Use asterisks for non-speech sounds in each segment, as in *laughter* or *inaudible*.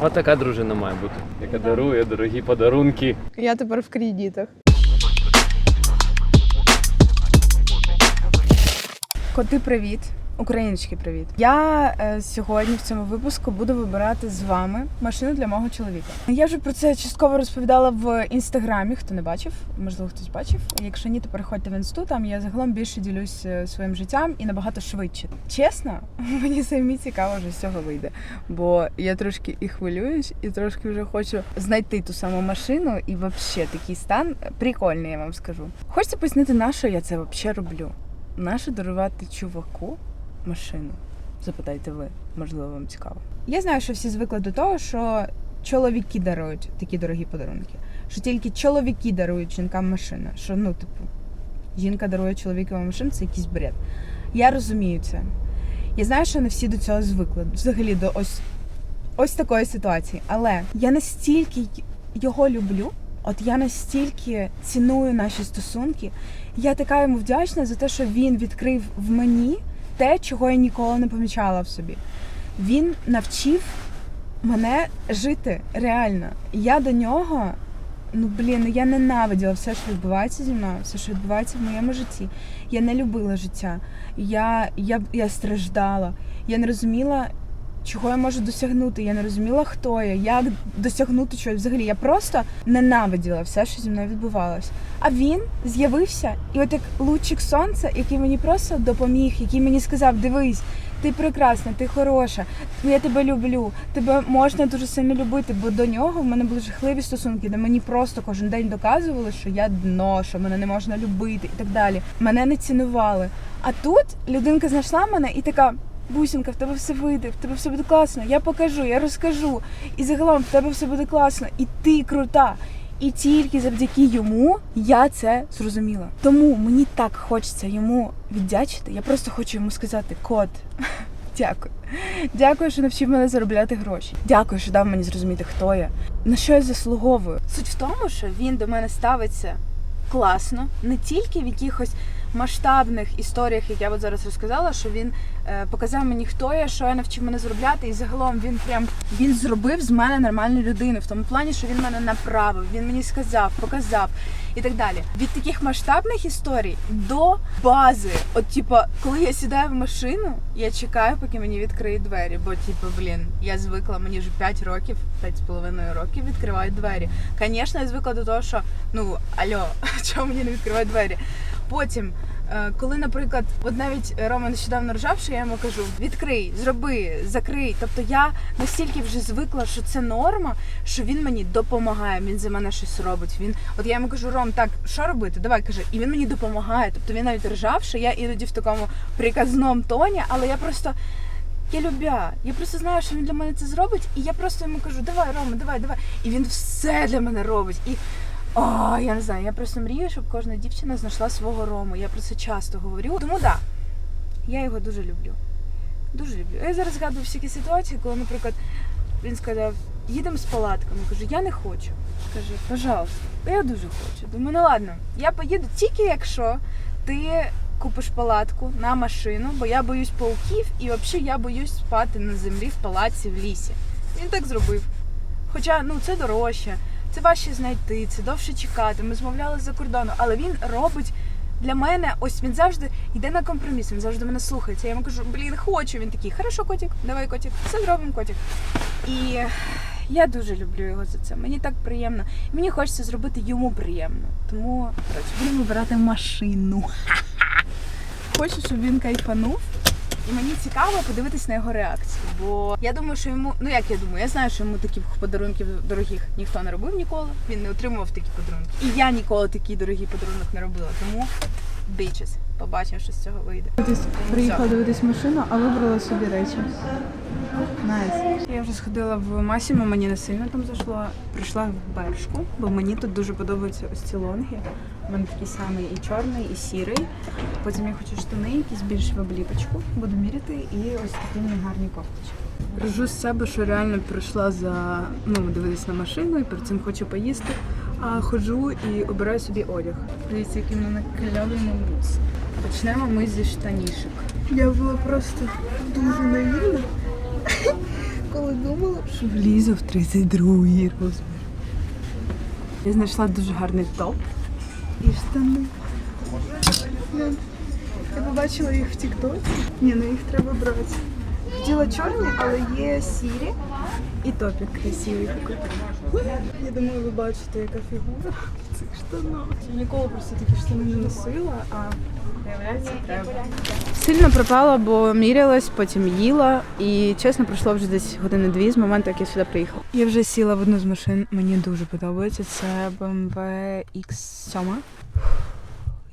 От така дружина має бути, яка дарує дорогі подарунки. Я тепер в кредитах. Коти, привіт! Україночки, привіт! Я е, сьогодні в цьому випуску буду вибирати з вами машину для мого чоловіка. Я вже про це частково розповідала в інстаграмі. Хто не бачив, можливо, хтось бачив. Якщо ні, то переходьте в інсту. Там я загалом більше ділюсь е, своїм життям і набагато швидше. Чесно, *laughs* мені самі цікаво, що з цього вийде. Бо я трошки і хвилююсь, і трошки вже хочу знайти ту саму машину. І взагалі такий стан прикольний, я вам скажу. Хочеться пояснити, на що я це взагалі роблю. Наше дарувати чуваку машину? Запитайте ви, можливо, вам цікаво. Я знаю, що всі звикли до того, що чоловіки дарують такі дорогі подарунки. Що тільки чоловіки дарують жінкам машини. Що, ну, типу, жінка дарує чоловікові машину, це якийсь бред. Я розумію це. Я знаю, що не всі до цього звикли. Взагалі до ось, ось такої ситуації. Але я настільки його люблю, от я настільки ціную наші стосунки. Я така йому вдячна за те, що він відкрив в мені те, чого я ніколи не помічала в собі. Він навчив мене жити реально. Я до нього, ну блін, я ненавиділа все, що відбувається зі мною, все, що відбувається в моєму житті. Я не любила життя. Я, я, я страждала. Я не розуміла, чого я можу досягнути. Я не розуміла, хто я, як досягнути чогось. Взагалі, я просто ненавиділа все, що зі мною відбувалось. А він з'явився, і от як лучик сонця, який мені просто допоміг, який мені сказав: дивись, ти прекрасна, ти хороша, я тебе люблю, тебе можна дуже сильно любити, бо до нього в мене були жахливі стосунки, де мені просто кожен день доказували, що я дно, що мене не можна любити і так далі. Мене не цінували. А тут людинка знайшла мене і така. Бусінка, в тебе все вийде, в тебе все буде класно. Я покажу, я розкажу. І загалом в тебе все буде класно, і ти крута. І тільки завдяки йому я це зрозуміла. Тому мені так хочеться йому віддячити. Я просто хочу йому сказати: кот, *laughs* дякую. Дякую, що навчив мене заробляти гроші. Дякую, що дав мені зрозуміти, хто я, на що я заслуговую. Суть в тому, що він до мене ставиться класно, не тільки в якихось масштабних історіях, як я от зараз розказала, що він е, показав мені, хто я, що я навчив мене заробляти, і загалом він прям він зробив з мене нормальну людину, в тому плані, що він мене направив, він мені сказав, показав і так далі. Від таких масштабних історій до бази. От, типа, коли я сідаю в машину, я чекаю, поки мені відкриють двері. Бо, типу, блін, я звикла, мені вже 5 років, 5,5 років відкривають двері. Звісно, я звикла до того, що ну альо, *laughs* чому мені не відкривають двері? Потім, е, коли, наприклад, от навіть Рома нещодавно ржав, що я йому кажу: відкрий, зроби, закрий. Тобто я настільки вже звикла, що це норма, що він мені допомагає, він за мене щось робить. Він, от я йому кажу, Ром, так що робити? Давай каже, і він мені допомагає. Тобто він навіть ржав, я іноді в такому приказному тоні, але я просто. Я любя, я просто знаю, що він для мене це зробить, і я просто йому кажу, давай, Рома, давай, давай. І він все для мене робить. І о, я не знаю, я просто мрію, щоб кожна дівчина знайшла свого Рому. Я про це часто говорю. Тому да, я його дуже люблю. Дуже люблю. Я зараз згадую всякі ситуації, коли, наприклад, він сказав, їдемо з палатками. Кажу, я не хочу. Каже, пожалуйста, я дуже хочу. Думаю, ну ладно, я поїду тільки якщо ти купиш палатку на машину, бо я боюсь пауків і взагалі я боюсь спати на землі в палатці в лісі. Він так зробив. Хоча ну це дорожче, це важче знайти, це довше чекати. Ми змовляли за кордону, але він робить для мене. Ось він завжди йде на компроміс. Він завжди мене слухається. Я йому кажу, блін, хочу. Він такий, хорошо, котик, давай котик, все зробимо, котик. І я дуже люблю його за це. Мені так приємно. Мені хочеться зробити йому приємно. Тому будемо вибирати машину. *laughs* Хочу, щоб він кайфанув. І мені цікаво подивитись на його реакцію. Бо я думаю, що йому, ну як я думаю, я знаю, що йому таких подарунків дорогих ніхто не робив ніколи. Він не отримував такі подарунки. І я ніколи такий дорогий подарунок не робила. Тому бичес. Побачимо, що з цього вийде. Приїхала дивитись машину, а вибрала собі речі. Найс. Я вже сходила в Масімо, мені не сильно там зайшло. Прийшла в Бершку, бо мені тут дуже подобаються ось ці лонги. У мене такий самий і чорний, і сірий. Потім я хочу штани, якісь більш в обліпочку. Буду міряти і ось такі мені гарні кофточки. Ржу з себе, що реально прийшла за ну дивитись на машину і перед цим хочу поїсти. А ходжу і обираю собі одяг. Дивіться, який в мене кльовий мамус. Почнемо ми зі штанішок. Я була просто дуже наївна, *laughs* коли думала, що влізу в 32-й розмір. Я знайшла дуже гарний топ і штани. Я побачила їх в Тіктоці. Ні, ну їх треба брати. Хотіла чорні, але є сірі. І топік красивий. Я думаю, ви бачите, яка фігура в цих штанах. Я ніколи просто такі штани не носила, а Сильно пропала, бо мірялась, потім їла. І чесно, пройшло вже десь години-дві з моменту, як я сюди приїхала. Я вже сіла в одну з машин, мені дуже подобається. Це BMW X7.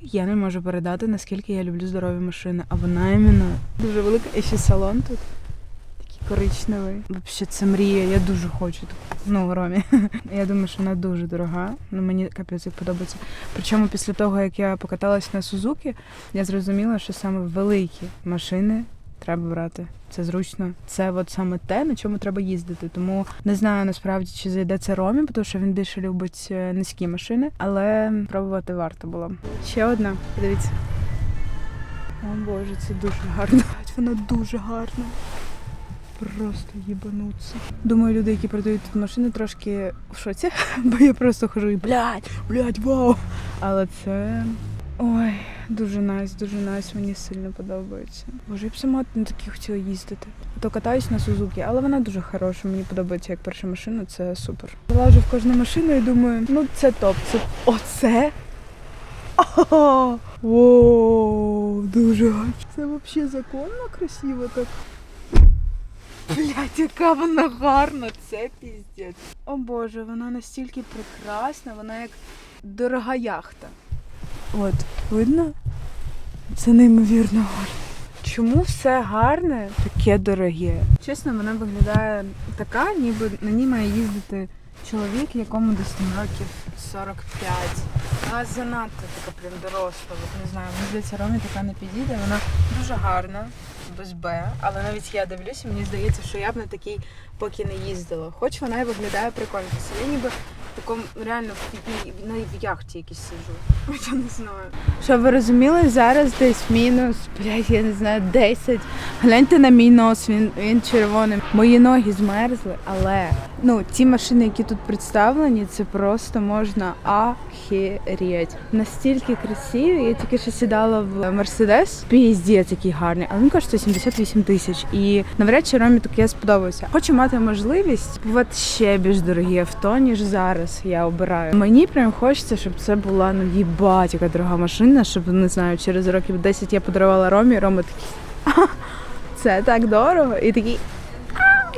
Я не можу передати, наскільки я люблю здорові машини, а вона іменно дуже велика. І ще салон тут. Коричневий. Взагалі, це мрія, я дуже хочу таку. Ну, в Ромі. *laughs* Я думаю, що вона дуже дорога. Ну мені капець як подобається. Причому після того, як я покаталась на Сузуки, я зрозуміла, що саме великі машини треба брати. Це зручно. Це от саме те, на чому треба їздити. Тому не знаю насправді, чи зайде це Ромі, тому що він більше любить е, низькі машини, але пробувати варто було. Ще одна, подивіться. О Боже, це дуже гарно. *laughs* Вона дуже гарна. Просто їбануться. Думаю, люди, які продають тут машини, трошки в шоці, *laughs* бо я просто хожу і блядь, блядь, вау. Але це. Ой, дуже найс, дуже найс, мені сильно подобається. Боже, я б сама на такій хотіла їздити. То катаюсь на Сузуки, але вона дуже хороша. Мені подобається як перша машина, це супер. Залажу в кожну машину і думаю, ну це топ. Це оце. Ага! Воу, дуже гарно. Це взагалі законно красиво так. Блять, яка вона гарна, це піздець. О Боже, вона настільки прекрасна, вона як дорога яхта. От, видно? Це неймовірно гарно. Чому все гарне, таке дороге? Чесно, вона виглядає така, ніби на ній має їздити чоловік, якому десь років 45. Вона занадто така прям доросла. Не знаю, мені здається, Ромі така не підійде. Вона дуже гарна, без Б, але навіть я дивлюся, мені здається, що я б на такій поки не їздила. Хоч вона і виглядає прикольно. Це ніби такому реально в, на, яхті якійсь сиджу. *laughs* Я не знаю. Щоб ви розуміли, зараз десь мінус, блядь, я не знаю, 10. Гляньте на мій нос, він, він червоний. Мої ноги змерзли, але ну, ті машини, які тут представлені, це просто можна ахереть. Настільки красиві. Я тільки що сідала в Мерседес. Піздець, який гарний, але він коштує 78 тисяч. І навряд чи Ромі таке сподобається. Хочу мати можливість купувати ще більш дорогі авто, ніж зараз я обираю. Мені прям хочеться, щоб це була ну їбать, яка дорога машина, щоб не знаю, через років 10 я подарувала Ромі, Рома такий. Це так дорого. І такий.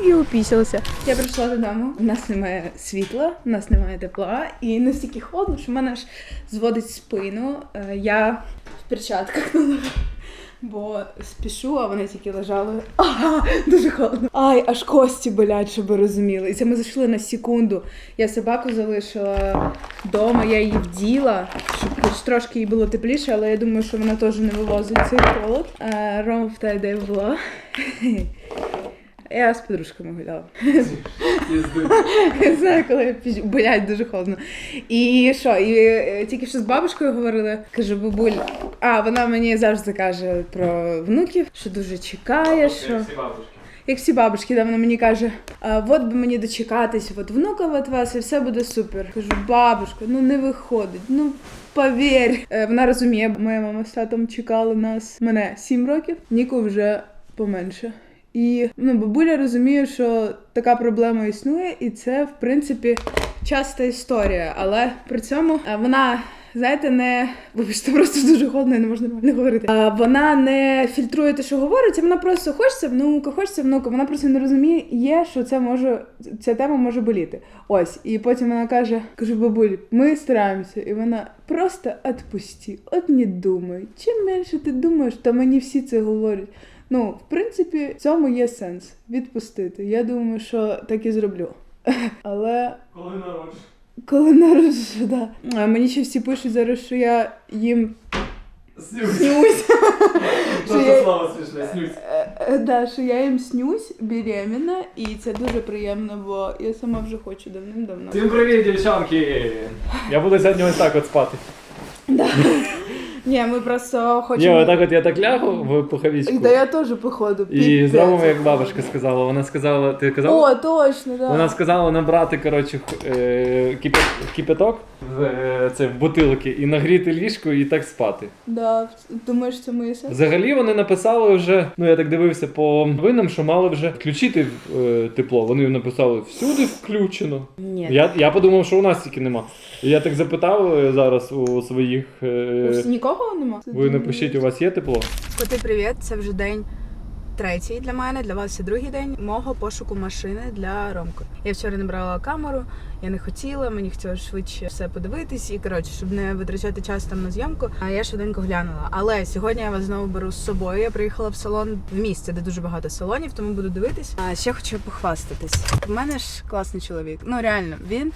І упісявся. Я прийшла додому. У нас немає світла, у нас немає тепла, і настільки холодно, що мене аж зводить спину. Е, Я в перчатках. Бо спішу, а вони тільки лежали. *laughs* Ага, дуже холодно. Ай, аж кості болять, щоб ви розуміли. І це ми зайшли на секунду. Я собаку залишила вдома, я її вділа, щоб хоч трошки їй було тепліше, але я думаю, що вона теж не вивозить цей холод. Ром Рома в тайде де була. *laughs* Я з подружками гуляла. Я знаю, коли я блядь, дуже холодно. І що, і е, тільки що з бабушкою говорили, кажу, бабуль, а вона мені завжди каже про внуків, що дуже чекає, що. Як всі бабушки, да, вона мені каже, а, от би мені дочекатись, от внука від вас, і все буде супер. Кажу, бабушка, ну не виходить, ну повір. Е, Вона розуміє, моя мама з татом чекали нас мене 7 років, Ніку вже поменше. І ну, бабуля розуміє, що така проблема існує, і це, в принципі, часта історія. Але при цьому е, вона, знаєте, не вибачте, *laughs* просто дуже холодно, і не можна нормально говорити. А вона не фільтрує те, що говорить, а вона просто хочеться внука, хочеться внука. Вона просто не розуміє, що це може ця тема може боліти. Ось, і потім вона каже: кажу, бабуль, ми стараємося, і вона просто отпусти, от не думай. Чим менше ти думаєш, то мені всі це говорять. Ну, в принципі, в цьому є сенс відпустити. Я думаю, що так і зроблю. *laughs* Але Коли народжу. коли народжу, да. А мені ще всі пишуть зараз, що я їм снюсь. Да, що я їм снюсь беременна, і це дуже приємно, бо я сама вже хочу давним-давно. Всім привіт, дівчонки! *laughs* Я буду сьогодні ось так от спати. Да. Ні, ми просто хочемо. Ні, отак от я так лягу в пуховичку. Да я теж походу. І піпець. зробимо, як бабушка сказала. Вона сказала, ти казав? О, точно, да. Вона сказала набрати коротше х- е, кипя- кипяток в, е, це, в бутилки і нагріти ліжко і так спати. Да, думаєш, це моє серце? Взагалі вони написали вже, ну я так дивився по новинам, що мали вже включити е, тепло. Вони написали всюди включено. Ні. Я, я подумав, що у нас тільки нема. І я так запитав е, зараз у своїх. е, Ось Нікого нема? ви напишіть, у вас є тепло? Коти, привіт! Це вже день третій для мене, для вас це другий день мого пошуку машини для Ромки. Я вчора не брала камеру, я не хотіла, мені хотілося швидше все подивитись і коротше, щоб не витрачати час там на зйомку. А я швиденько глянула. Але сьогодні я вас знову беру з собою. Я приїхала в салон в місце, де дуже багато салонів, тому буду дивитись. А ще хочу похвастатись. У мене ж класний чоловік. Ну реально, він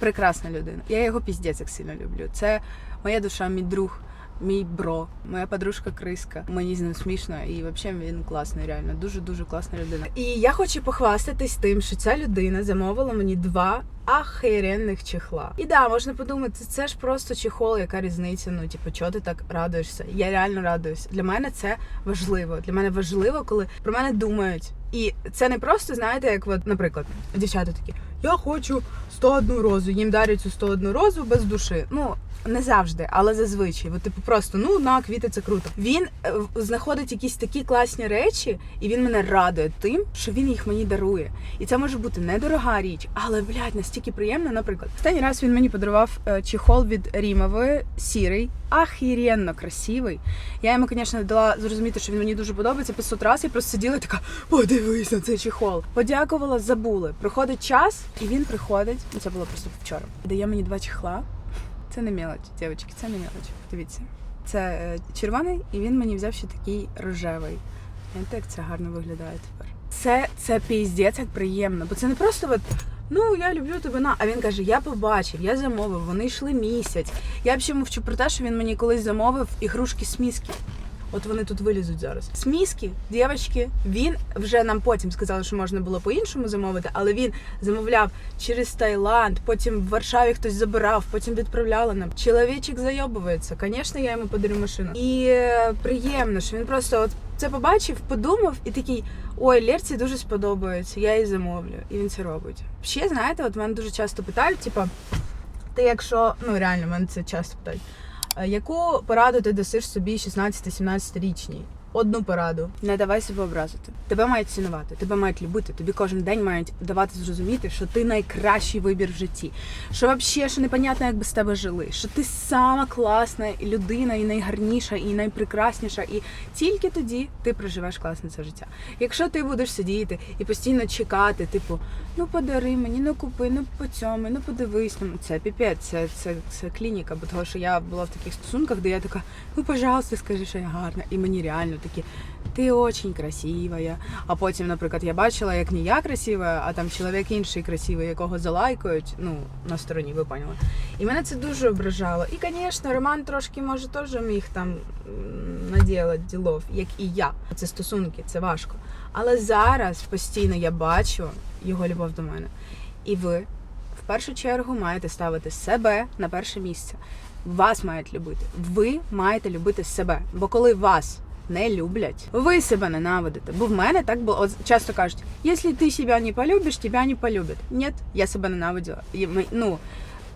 прекрасна людина. Я його піздець як сильно люблю. Це моя душа, мій друг. Мій бро, моя подружка Криска. Мені з ним смішно, і взагалі він класний, реально дуже дуже класна людина. І я хочу похвастатись тим, що ця людина замовила мені два ахеренних чехла. І да, можна подумати, це ж просто чехол, яка різниця. Ну, типу, чого ти так радуєшся? Я реально радуюсь. Для мене це важливо. Для мене важливо, коли про мене думають. І це не просто, знаєте, як от, наприклад, дівчата такі: я хочу 101 розу, їм дарять цю 101 розу без душі. Ну не завжди, але зазвичай. От, типу, просто ну на квіти це круто. Він е, знаходить якісь такі класні речі, і він мене радує тим, що він їх мені дарує. І це може бути недорога річ, але блядь, настільки приємно. Наприклад, останній раз він мені подарував е, чехол від Рімової, сірий, ахіренно красивий. Я йому, звісно, дала зрозуміти, що він мені дуже подобається 500 разів. Я просто сиділа і така, подивись на цей чехол. Подякувала, забули. Проходить час, і він приходить. Це було просто вчора. Дає мені два чехла. Це не мелоч, дівчатки, це не мелоч. Дивіться. Це е, червоний, і він мені взяв ще такий рожевий. Знаєте, як це гарно виглядає тепер. Це, це піздець, як приємно, бо це не просто от. Ну, я люблю тебе на. А він каже: я побачив, я замовив, вони йшли місяць. Я ще мовчу про те, що він мені колись замовив ігрушки сміски. От вони тут вилізуть зараз. Сміски, дівчатки, він вже нам потім сказали, що можна було по-іншому замовити, але він замовляв через Таїланд, потім в Варшаві хтось забирав, потім відправляли нам. Чоловічик зайобується. Звісно, я йому подарю машину. І е, приємно, що він просто от це побачив, подумав і такий: ой, Лерці дуже сподобається, я її замовлю. І він це робить. Ще знаєте, от мене дуже часто питають, типа, ти якщо ну реально мене це часто питають. Е, Яку пораду ти дасиш собі 16-17 річній? Одну пораду. Не давай себе образити. Тебе мають цінувати, тебе мають любити. Тобі кожен день мають давати зрозуміти, що ти найкращий вибір в житті. Що взагалі, що непонятно, як без тебе жили. Що ти сама класна людина, і найгарніша, і найпрекрасніша. І тільки тоді ти проживеш класне це життя. Якщо ти будеш сидіти і постійно чекати, типу, ну подари мені, ну купи, ну по цьому, ну подивись. Ну це піпець, це, це, це клініка, бо того, що я була в таких стосунках, де я така, ну пожалуйста, скажи, що я гарна. І мені реально такі, ти очень красивая. А потім, наприклад, я бачила, як не я красива, а там чоловік інший красивий, якого залайкають, ну на стороні, ви поняли. І мене це дуже ображало. І, звісно, Роман трошки може теж міг там наділати ділов, як і я. Це стосунки, це важко. Але зараз постійно я бачу його любов до мене. І ви в першу чергу маєте ставити себе на перше місце. Вас мають любити. Ви маєте любити себе. Бо коли вас не люблять, ви себе ненавидите. Бо в мене так було. От часто кажуть, якщо ти себе не полюбиш, тебе не полюблять. Ні, я себе ненавиділа. Ну,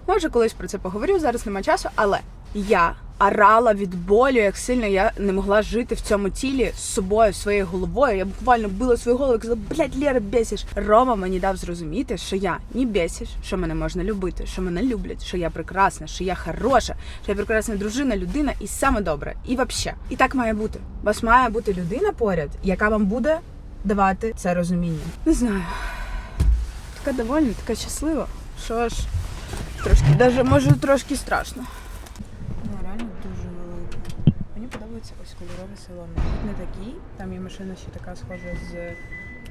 може, колись про це поговорю, зараз немає часу, але я орала від болю, як сильно я не могла жити в цьому тілі з собою, своєю головою. Я буквально била свою голову і казала, блядь, Лера, бесиш. Рома мені дав зрозуміти, що я не бесиш, що мене можна любити, що мене люблять, що я прекрасна, що я хороша, що я прекрасна дружина, людина і саме добре. І вообще. І так має бути. У вас має бути людина поряд, яка вам буде давати це розуміння. Не знаю. Така довольна, така щаслива, що аж трошки, даже може трошки страшно. Ну, реально дуже велика. Мені подобається ось кольорові салони. Тут не такі, там є машина ще така схожа з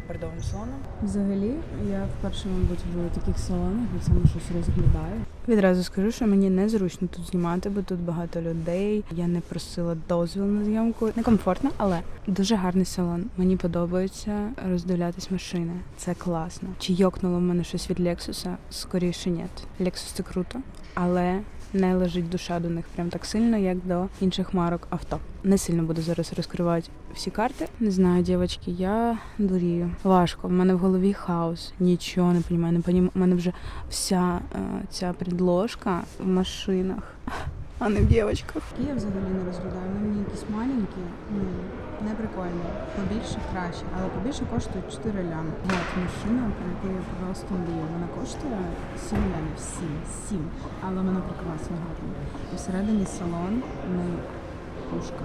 бордовим салоном. Взагалі, я вперше, мабуть, в таких салонах і саме щось розглядаю. Відразу скажу, що мені незручно тут знімати, бо тут багато людей. Я не просила дозвіл на зйомку. Некомфортно, але дуже гарний салон. Мені подобається роздивлятись машини. Це класно. Чи йокнуло в мене щось від Лексуса? Скоріше ні. Лексус це круто, але не лежить душа до них прям так сильно, як до інших марок авто. Не сильно буду зараз розкривати всі карти. Не знаю, дівчатки, я дурію. Важко. В мене в голові хаос. Нічого не понімаю. Не понім... У мене вже вся е, ця підложка в машинах, а не в дівчатках. Я взагалі не розглядаю. Вони мені якісь маленькі, ну не прикольні. Побільше краще, але побільше коштують 4 лями. От машина, про яку я просто мрію. Вона коштує 7 лямів, 7, 7. Але вона прекрасно гарна. Посередині салон ну пушка.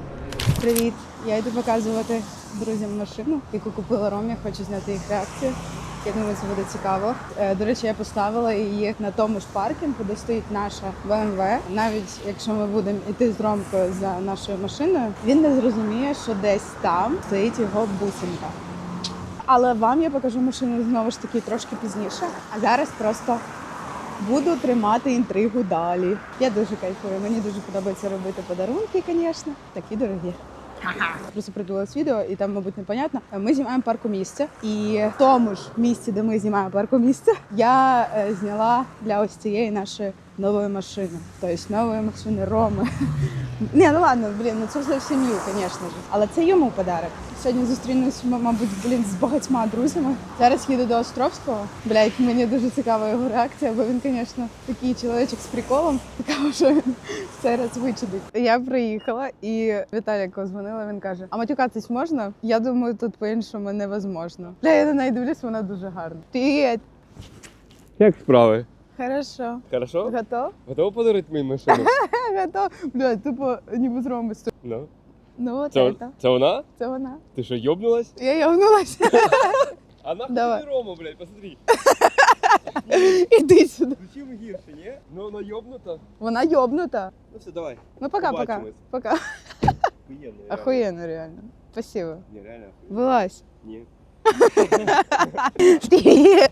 Привіт! Я йду показувати друзям машину, яку купила Ромі. Хочу зняти їх реакцію. Я думаю, це буде цікаво. Е, До речі, я поставила її на тому ж паркінгу, де стоїть наша BMW. Навіть якщо ми будемо йти з Ромкою за нашою машиною, він не зрозуміє, що десь там стоїть його бусинка. Але вам я покажу машину знову ж таки трошки пізніше. А зараз просто буду тримати інтригу далі. Я дуже кайфую. Мені дуже подобається робити подарунки, звісно, такі дорогі. Просто придивилась відео, і там, мабуть, непонятно. Ми знімаємо парку місця, і в тому ж місці, де ми знімаємо парку місця, я е, зняла для ось цієї нашої нової машини, тобто нової машини Роми. Ні, ну ладно, блін, ну це все в сім'ю, звісно ж. Але це йому подарок. Сьогодні зустрінусь, мабуть, блін, з багатьма друзями. Зараз їду до Островського. Блять, мені дуже цікава його реакція, бо він, звісно, такий чоловічок з приколом. Цікаво, що він в раз вичудить. Я приїхала і Віталіку дзвонила. Він каже: А матюкатись можна? Я думаю, тут по-іншому невозможно. Бля, я на неї дивлюсь, вона дуже гарна. Привіт! Як справи? Хорошо. Хорошо? Готов? Готово подарити мені машину? *laughs* Готов. Бля, тупо ніби з Роми сто- Ну. Ну от Це, це. це вона? Це вона. Ти що, йобнулась? Я явнулася. *laughs* А нахуй Давай. тобі Рому, блядь, посмотри. Іди сюди. Ну чим гірше, ні? Ну вона йобнута. Вона йобнута. Ну все, давай. Ну пока, пока. Побачимось. Пока. Охуєнно. реально. Охуєнно, реально. Спасибо. Ні, реально. охуєнно. Вилазь. Ні. *laughs* Привіт.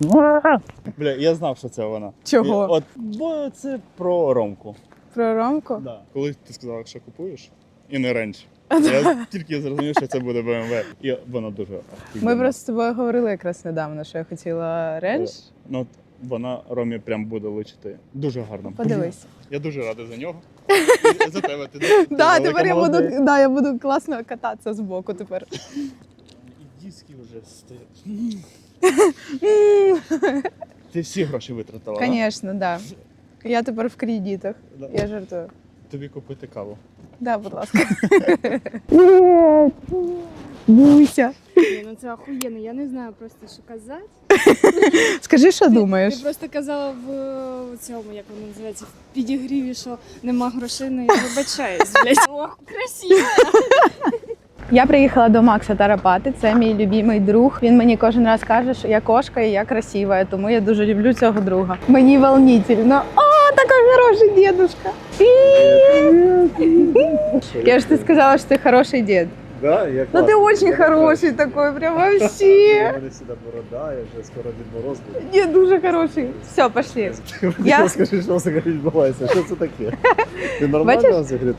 Бля, я знав, що це вона. Чого? Я- От, бо це про Ромку. Про Ромку? Да. Коли ти сказала, що купуєш, і не раніше. *laughs* Я тільки зрозумів, що це буде BMW. І вона дуже Ми просто з тобою говорили якраз недавно, що я хотіла ренж. Ну, вона Ромі прям буде личити. Дуже гарно. Подивись. Я дуже радий за нього. *laughs* І за тебе. Ти, *laughs* ти Да, велика тепер я буду, да, я буду класно кататися з боку тепер. І диски вже стоять. Ти всі гроші витратила. да? Звісно, да. Я тепер в кредитах. Да? Я жартую. Тобі купити каву. Да, будь ласка. Буся. Ні, ну це охуєнно, я не знаю просто, що казати. Скажи, що Ти- думаєш? Ти просто казала в е, цьому, як воно називається, в підігріві, що нема грошей, ну я вибачаюсь, блядь. Ох, красиво. Я приїхала до Макса Тарапати. Це мій любимий друг. Він мені кожен раз каже, що я кошка і я красива, тому я дуже люблю цього друга. Мені волнительно. О, такий хороший дедушка. Я ж ти сказала, що ти хороший дід. Да, я Ну ти дуже хороший такой, прям вообще. мене сюди борода, я вже скоро Дід Мороз буду. Ні, дуже хороший. Все, пошли. *laughs* Я-. Скажи, що взагалі відбувається, що це таке? Ти нормально взагалі?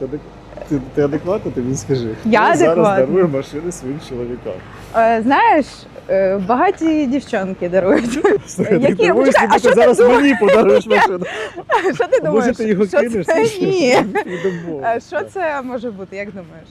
Ти, ти, адекватно, ти мені скажи. Я Хто зараз адекватна. дарує машини своїм чоловікам. Е, знаєш, е, багаті дівчонки дарують. Слухай, Які? ти дивуєшся, Почекай, а бо що ти ти зараз думаєш? мені подаруєш машину. Що ти думаєш? Може ти його Що кинеш? це? що? Ні. Е, Що це може бути, як думаєш?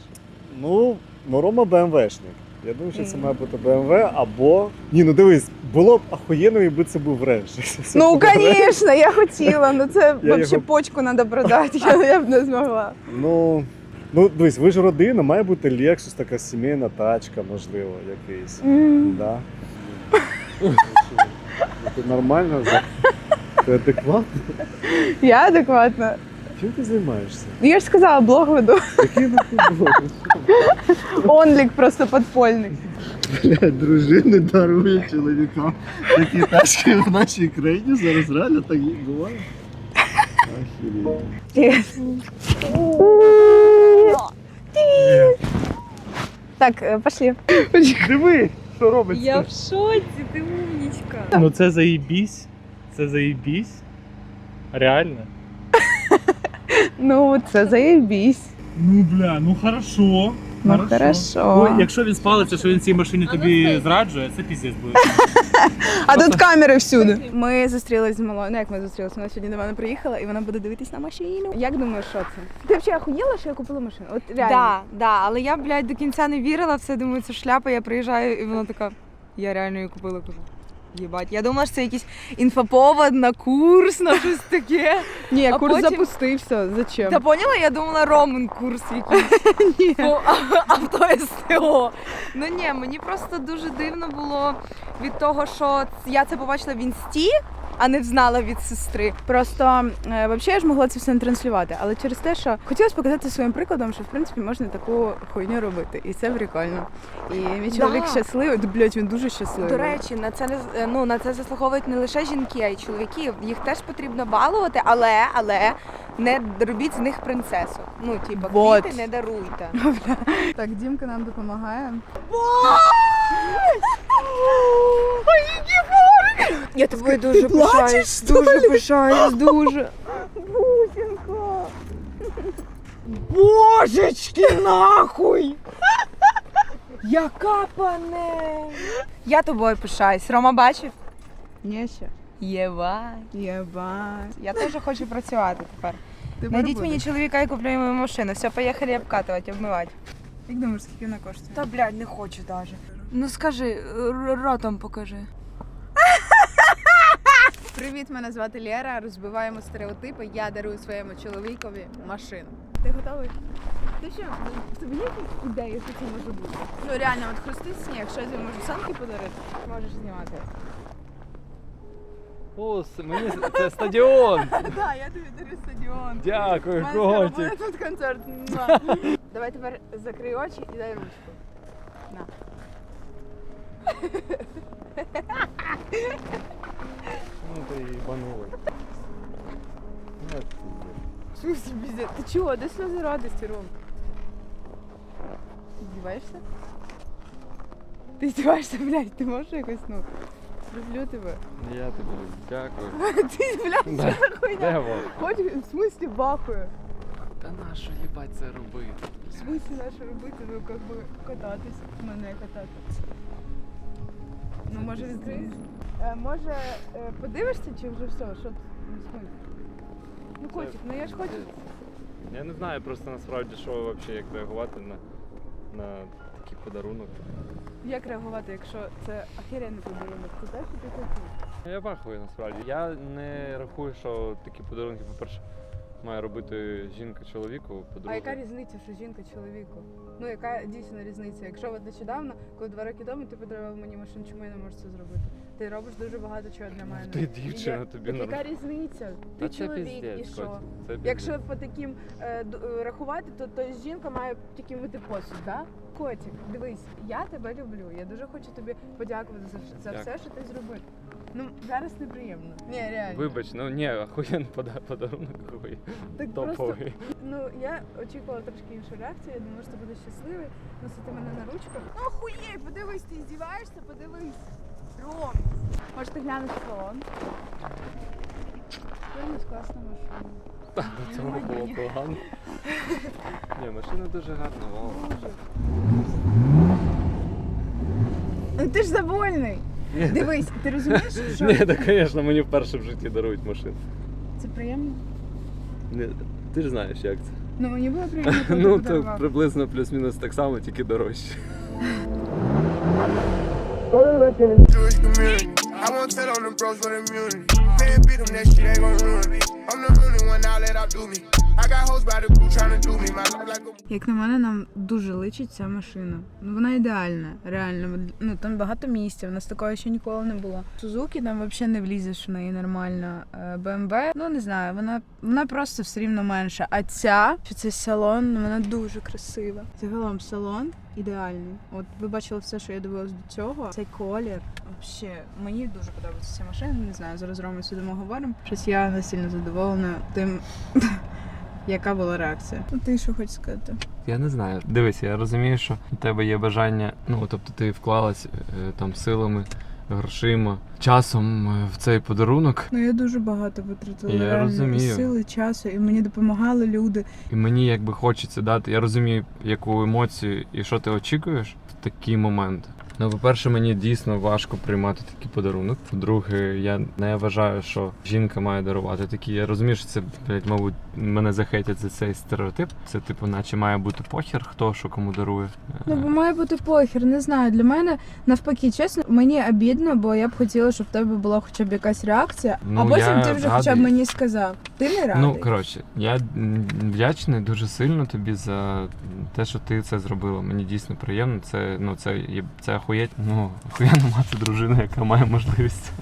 Ну, ну, Рома БМВшник. Я думаю, що це Мгм. має бути БМВ або. Ні, ну дивись, було б охуєнно, якби це був ренж. *laughs* Ну, звісно, я хотіла, ну це взагалі його- почку треба продати, я, *laughs* я б не змогла. Ну, ну дивись, ви ж родина, має бути Lexus, така сімейна тачка, можливо, якийсь. М. Да. Ти нормально? Ти адекватно? Я адекватна. Чим ти займаєшся? Ну я ж сказала, блог веду. Який нахуй блог? Онлік просто подпольний. Блядь, дружини дарують чоловікам такі тачки в нашій країні. Зараз реально так буває. Так, е, пошли. Диви, що робиться. Я в шоці, ти умнічка. Ну це заїбісь. це заєбісь? Реально? *laughs* Ну, це заєбісь. Ну бля, ну хорошо. Ну, хорошо. Ой, якщо він спалиться, що він цій машині тобі зраджує, це піздець буде. *laughs* А тут камери всюди. Ми зустрілись з малою. Ну як ми зустрілися? Вона сьогодні до мене приїхала і вона буде дивитись на машину. Як думаєш, що це? Ти взагалі охуєла, що я купила машину? От реально. Да, да, але я, блядь, до кінця не вірила, все думаю, це шляпа, я приїжджаю, і вона така, я реально її купила, кажу. Єбать, я думала, що це якийсь інфоповод на курс, на щось таке. *laughs* Ні, А курс потім- запустився. Зачем? Та поняла, я думала Роман курс якийсь *laughs* Ні. по авто СТО. Ну ні, мені просто дуже дивно було від того, що я це побачила в інсті, а не взнала від сестри. Просто е, взагалі я ж могла це все не транслювати, але через те, що хотілося показати своїм прикладом, що в принципі можна таку хуйню робити, і це прикольно. І мій чоловік Да. щасливий, Д- блядь, він дуже щасливий. До речі, на це не з- ну на це заслуговують не лише жінки, а й чоловіки. Їх теж потрібно балувати, але але не робіть з них принцесу. Ну, типа, Вот. квіти не даруйте. *laughs* Так, Дімка нам допомагає. Я тобою дуже пишаюсь, дуже пишаюсь, дуже. Бусінко! Божечки, нахуй! Яка панель! Я тобою пишаюсь. Рома бачив? Ні, ще. Єва. Єбать. Я теж хочу працювати тепер. Найдіть мені чоловіка і куплю йому машину. Все, поїхали обкатувати, обмивати. Як думаєш, скільки вона коштує? Та блядь, не хочу даже. Ну скажи, ротом покажи. Привіт, мене звати Лєра. Розбиваємо стереотипи. Я дарую своєму чоловікові машину. Ти готовий? Ти що, тобі є якісь ідеї, що це може бути? Ну реально, от хрустить сніг, що я можу санки подарити, можеш знімати. О, мені це стадіон. *laughs* Так, я тобі дарю стадіон. Дякую, буде тут концерт. *laughs* Давай тепер закрий очі і дай ручку. На. Ну ти їбанулий. Ну, Що собі за- Ти чого? Де сльози радості, Ром? Ти здіваєшся? Ти здіваєшся, блядь, ти можеш якось, ну. Люблю тебе. Я тобі дякую. *laughs* Ти, блядь, Да. що за хуйня? Де? Хоч в смислі бахую. Та нащо їбать це робити? В смислі наше робити, ну як би кататись, мене кататись. Ну може відкриєш? Е, може е, подивишся чи вже все? Що? Ну? Ну котик, ну я ж хочу. Я не знаю просто насправді, що взагалі як реагувати на, на такий подарунок. Як реагувати, якщо це охеренний подарунок? Це те, що ти хотів. Я вахую насправді. Я не рахую, що такі подарунки, по-перше, має робити жінка чоловіку, А яка різниця, що жінка чоловіку? Ну яка дійсно різниця? Якщо от нещодавно, коли два роки тому ти подарував мені машину, чому я не можу це зробити? Ти робиш дуже багато чого для мене. Ти дівчина, Я- тобі так яка різниця? Ти Та це чоловік піздець, і що? Це Якщо по таким е, д- е, рахувати, то, то жінка має таким бути посуд, так? Котик, дивись, я тебе люблю. Я дуже хочу тобі подякувати за, за все, що ти зробив. Ну, зараз неприємно. Ні, реально. Вибач, ну ні, охуєнний пода- подарунок хуй. Так просто Топовий. Ну, я очікувала трошки іншу реакцію. Я думала, що ти будеш щасливий носити мене на ручках. Ну, охуєй, подивись, ти здіваєшся, подивись. Ром. Можете глянути салон. Дивись, класна машина. До цього було погано. Ні, машина дуже гарна, вау. Ну ти ж довольний. Дивись, ти розумієш, що Ні, так, звісно, мені вперше в житті дарують машину. це приємно? Ні, ти ж знаєш, як це. Ну мені було *laughs* приємно, коли Ну, ти то подарував. приблизно плюс-мінус так само, тільки дорожче. Jewish community. I won't tell on them bros for immunity. Can't beat them, that shit ain't gon' ruin me. I'm the only one now let outdo me. Як на мене, нам дуже личить ця машина. Ну вона ідеальна, реально. Ну там багато місця. У нас такого ще ніколи не було. Сузуки там взагалі не влізеш в неї нормально. Е, BMW, ну не знаю, вона вона просто все рівно менша. А ця, що це салон, ну, вона дуже красива. Загалом салон ідеальний. От ви бачили все, що я дивилась до цього. Цей колір. Взагалі, мені дуже подобається ця машина. Не знаю, зараз з Ромою сидимо говоримо. Щось я не сильно задоволена тим. Яка була реакція? Ну ти що хочеш сказати? Я не знаю. Дивись, я розумію, що у тебе є бажання, ну тобто ти вклалась е, там силами грошима, часом е, в цей подарунок. Ну я дуже багато витратила Я реально, розумію. сили, часу, і мені допомагали люди. І мені якби хочеться дати. Я розумію, яку емоцію і що ти очікуєш в такі моменти. Ну, по-перше, мені дійсно важко приймати такий подарунок. По-друге, я не вважаю, що жінка має дарувати такі. Я розумію, що це, блядь, мабуть, мене захейтять за цей стереотип. Це, типу, наче має бути похер, хто що кому дарує. Ну, бо має бути похер, не знаю. Для мене навпаки, чесно, мені обідно, бо я б хотіла, щоб в тебе була хоча б якась реакція. Ну, а потім ти вже хоча б мені сказав. Ти не радий. Ну, коротше, я вдячний дуже сильно тобі за те, що ти це зробила. Мені дійсно приємно. Це ну це це ахуєть. Ну, охуєнно мати дружину, яка має можливість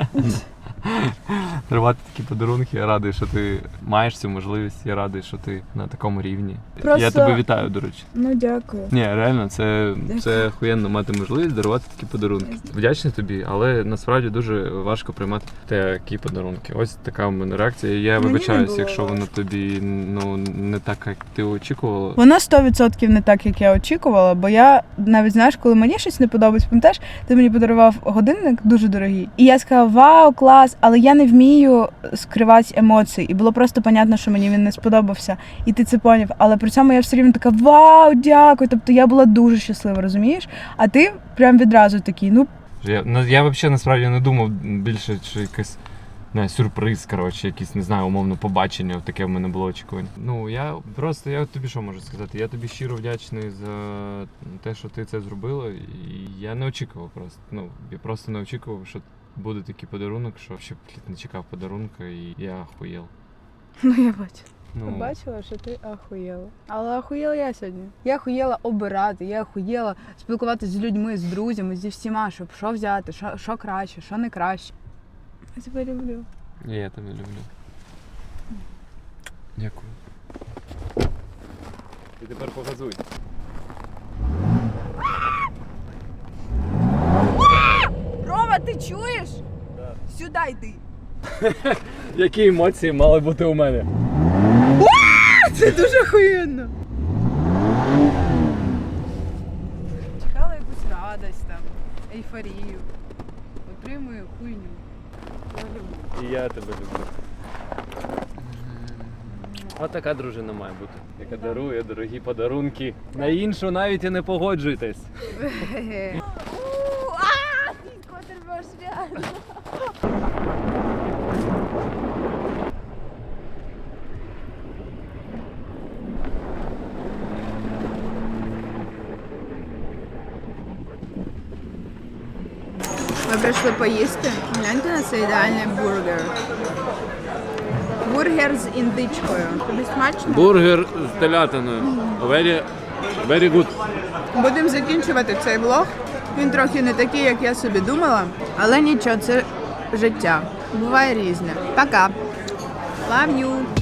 дарувати такі подарунки. Я радий, що ти маєш цю можливість. Я радий, що ти на такому рівні. Я тебе вітаю, до речі. Ну дякую. Ні, реально, це, Дякую. це охуєнно мати можливість дарувати такі подарунки. Вдячний тобі, але насправді дуже важко приймати такі подарунки. Ось така в мене реакція. Я вибачаюсь, якщо воно тобі ну не так, як ти очікувала. Воно 100% не так, як я очікувала, бо я навіть знаєш, коли мені щось не подобається, пам'ятаєш, ти мені подарував годинник дуже дорогий. І я сказала, вау, клас, але я не вмію скривати емоції. І було просто понятно, що мені він не сподобався. І ти це поняв. Але при цьому я все рівно така вау, дякую. Тобто я була дуже щаслива, розумієш? А ти прям відразу такий, ну Я, ну, я взагалі насправді не думав більше, чи якийсь не, сюрприз, коротше, якийсь, не знаю, умовно побачення, таке в мене було очікування. Ну, я просто, я тобі що можу сказати? Я тобі щиро вдячний за те, що ти це зробила. І я не очікував просто. Ну, я просто не очікував, що буде такий подарунок, що ще блін, не чекав подарунка, і я охуєл. *laughs* Ну, я бачу. Ну, Побачила, що ти ахуєла. Але ахуєла я сьогодні. Я ахуєла обирати, я ахуєла спілкуватися з людьми, з друзями, зі всіма, щоб що взяти, що, що краще, що не краще. Я тебе люблю. і я тебе люблю. Дякую. І тепер погазуй. Рома, ти чуєш? Сюди йди. *laughs* Які емоції мали бути у мене? Це дуже охуєнно. Чекала якусь радость там, ейфорію. Отримую хуйню. Я люблю. І я тебе люблю. Ось така дружина має бути, яка дарує дорогі подарунки. На іншу навіть і не погоджуйтесь. *laughs* прийшли поїсти. Гляньте на цей ідеальний бургер. Бургер з індичкою. Тобі смачно? Бургер з телятиною. Very, very good. Будемо закінчувати цей влог. Він трохи не такий, як я собі думала. Але нічого, це життя. Буває різне. Пока. Love you.